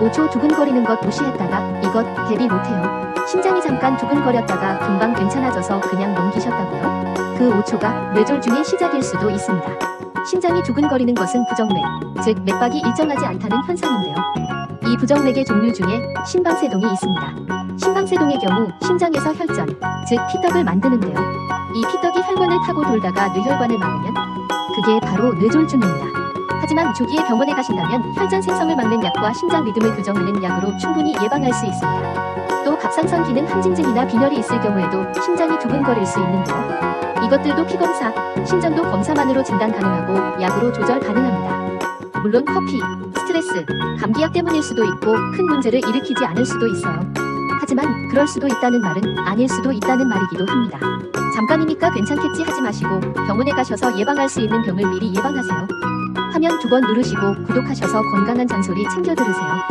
5초 두근거리는 것 무시했다가 이것 대비 못해요. 심장이 잠깐 두근거렸다가 금방 괜찮아져서 그냥 넘기셨다고요? 그 5초가 뇌졸 중의 시작일 수도 있습니다. 심장이 두근거리는 것은 부정맥, 즉 맥박이 일정하지 않다는 현상인데요. 이 부정맥의 종류 중에 심방세동이 있습니다. 심방세동의 경우 심장에서 혈전, 즉 피떡을 만드는데요. 이 피떡이 혈관을 타고 돌다가 뇌혈관을 막으면 그게 바로 뇌졸중입니다. 하지만 조기에 병원에 가신다면 혈전 생성을 막는 약과 심장 리듬을 교정하는 약으로 충분히 예방할 수 있습니다. 또 갑상선 기능 항진증이나 빈혈이 있을 경우에도 심장이 두근거릴 수 있는데요. 이것들도 피 검사, 심전도 검사만으로 진단 가능하고 약으로 조절 가능합니다. 물론 커피, 스트레스, 감기약 때문일 수도 있고 큰 문제를 일으키지 않을 수도 있어요. 하지만 그럴 수도 있다는 말은 아닐 수도 있다는 말이기도 합니다. 잠깐이니까 괜찮겠지 하지 마시고 병원에 가셔서 예방할 수 있는 병을 미리 예방하세요. 화면 두 번 누르시고 구독하셔서 건강한 잔소리 챙겨 들으세요.